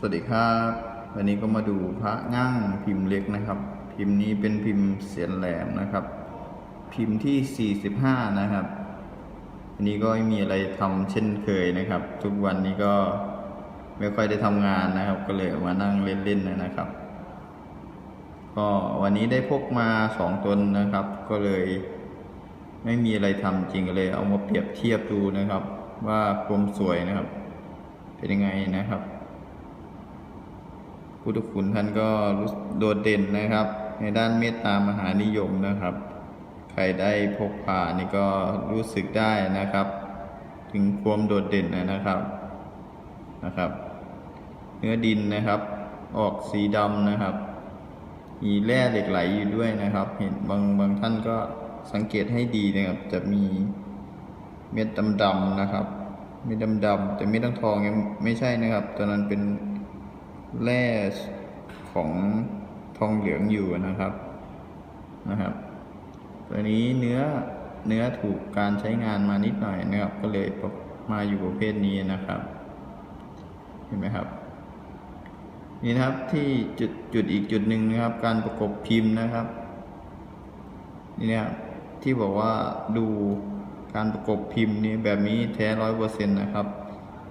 สวัสดีครับ วันนี้ก็มาดูพระง่างพิมพ์เล็กนะครับ พิมพ์นี้เป็นพิมพ์เสียนแหลมนะครับ พิมพ์ที่ 45 นะครับวันนี้ก็ไม่มีอะไรทำเช่นเคยนะครับ ทุกวันนี้ก็ไม่ค่อยได้ทำงานนะครับ ก็เลยมานั่งเล่นๆนะครับ ก็วันนี้ได้พกมาสองตนนะครับ ก็เลยไม่มีอะไรทำจริงก็เลย เอามาเปรียบเทียบดูนะครับ ว่าความสวยนะครับ เป็นยังไงนะครับ พุทธคุณท่านก็โดดเด่นนะครับ ในด้านเมตตามหานิยมนะครับ ใครได้พกพานี่ก็รู้สึกได้นะครับ ถึงความโดดเด่นนะครับนะครับ เนื้อดินนะครับ ออกสีดำนะครับ มีแร่เหล็กไหลอยู่ด้วยนะครับ เห็นบางบางท่านก็สังเกตให้ดีนะครับ จะมีเม็ดดำๆนะครับ เม็ดดำๆแต่เม็ดทองยังไม่ใช่นะครับตัวนั้นเป็น แร่ของทองเหลืองอยู่นะครับนะครับตัวนี้เนื้อเนื้อถูกการใช้งานมานิดหน่อยนะครับ ก็เลยมาอยู่ประเภทนี้นะครับ เห็นไหมครับ นี่นะครับที่จุดจุดอีกจุดหนึ่งนะครับ การประกบพิมพ์นะครับ นี่นะครับที่บอกว่าดูการประกบพิมพ์นี้แบบนี้แท้ร้อยเปอร์เซ็นต์นะครับ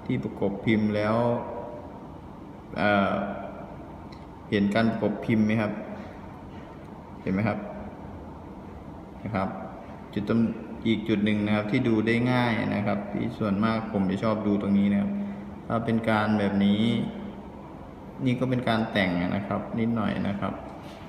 ที่ประกบพิมพ์แล้ว เเห็นการประกบพิมพ์ไหมครับ เห็นไหมครับนะครับ จุดตรงอีกจุดหนึ่งนะครับที่ดูได้ง่ายนะครับที่ส่วนมากผมจะชอบดูตรงนี้นะครับ ถ้าเป็นการแบบนี้ นี่ก็เป็นการแต่งนะครับ นิดหน่อยนะครับ